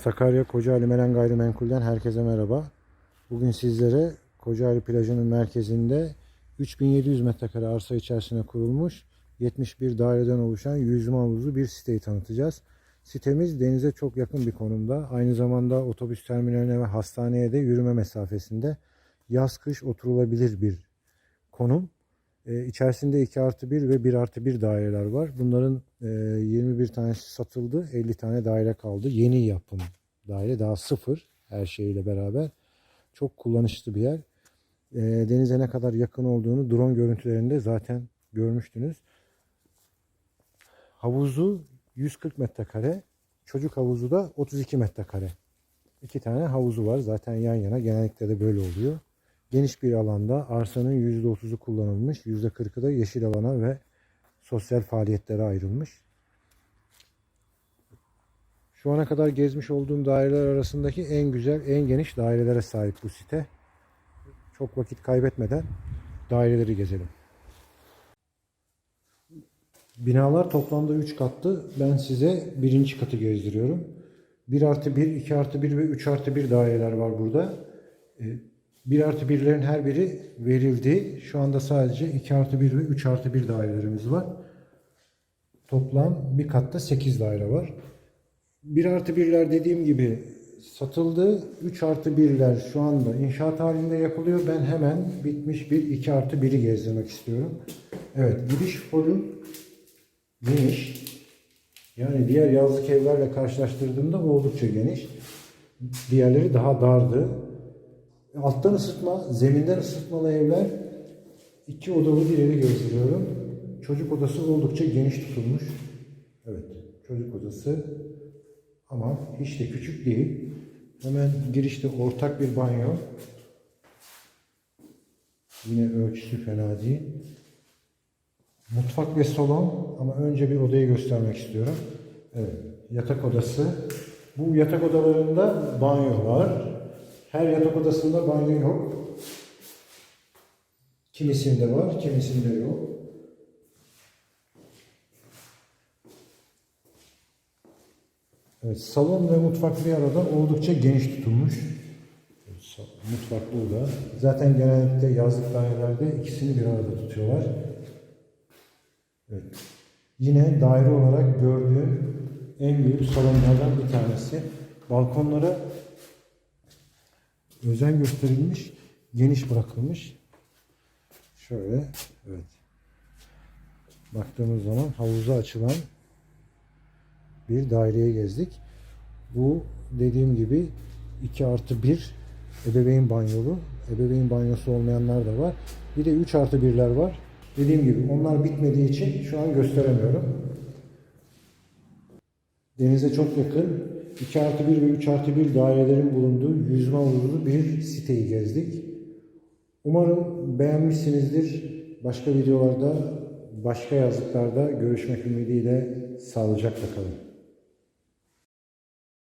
Sakarya Kocaeli Melen Gayrimenkul'den herkese merhaba. Bugün sizlere Kocaeli plajının merkezinde 3700 metrekare arsa içerisine kurulmuş 71 daireden oluşan yüzme havuzlu bir siteyi tanıtacağız. Sitemiz denize çok yakın bir konumda. Aynı zamanda otobüs terminaline ve hastaneye de yürüme mesafesinde. Yaz kış oturulabilir bir konum. Ee, içerisinde 2 artı 1 ve 1 artı 1 daireler var. Bunların e, 21 tanesi satıldı. 50 tane daire kaldı. Yeni yapım daire. Daha sıfır her şeyiyle beraber. Çok kullanışlı bir yer. E, denize ne kadar yakın olduğunu drone görüntülerinde zaten görmüştünüz. Havuzu 140 metrekare. Çocuk havuzu da 32 metrekare. İki tane havuzu var. Zaten yan yana. Genellikle de böyle oluyor. Geniş bir alanda arsanın %30'u kullanılmış. %40'ı da yeşil alana ve sosyal faaliyetlere ayrılmış. Şu ana kadar gezmiş olduğum daireler arasındaki en güzel, en geniş dairelere sahip bu site. Çok vakit kaybetmeden daireleri gezelim. Binalar toplamda 3 katlı. Ben size birinci katı gezdiriyorum. 1 artı 1, 2 artı 1 ve 3 artı 1 daireler var burada. 1 artı 1'lerin her biri verildi. Şu anda sadece 2 artı 1 ve 3 artı 1 dairelerimiz var. Toplam bir katta 8 daire var. 1 artı 1'ler dediğim gibi satıldı. 3 artı 1'ler şu anda inşaat halinde yapılıyor. Ben hemen bitmiş bir 2 artı 1'i gezdirmek istiyorum. Evet giriş full geniş. Yani diğer yazlık evlerle karşılaştırdığımda oldukça geniş. Diğerleri daha dardı. Alttan ısıtma, zeminden ısıtmalı evler. iki odalı bir evi gezdiriyorum. Çocuk odası oldukça geniş tutulmuş. Evet, çocuk odası. Ama hiç de küçük değil. Hemen girişte ortak bir banyo. Yine ölçüsü fena değil. Mutfak ve salon ama önce bir odayı göstermek istiyorum. Evet, yatak odası. Bu yatak odalarında banyo var. Her yatak odasında banyo yok. Kimisinde var, kimisinde yok. Evet, salon ve mutfak bir arada oldukça geniş tutulmuş. Mutfak burada. Zaten genellikle yazlık dairelerde ikisini bir arada tutuyorlar. Evet. Yine daire olarak gördüğüm en büyük salonlardan bir tanesi. Balkonlara özen gösterilmiş, geniş bırakılmış. Şöyle, evet. Baktığımız zaman havuza açılan bir daireye gezdik. Bu dediğim gibi 2 artı 1 ebeveyn banyolu. Ebeveyn banyosu olmayanlar da var. Bir de 3 artı 1'ler var. Dediğim gibi onlar bitmediği için şu an gösteremiyorum. Denize çok yakın 2 artı 1 ve 3 artı 1 dairelerin bulunduğu yüzme havuzlu bir siteyi gezdik. Umarım beğenmişsinizdir. Başka videolarda, başka yazlıklarda görüşmek ümidiyle sağlıcakla kalın.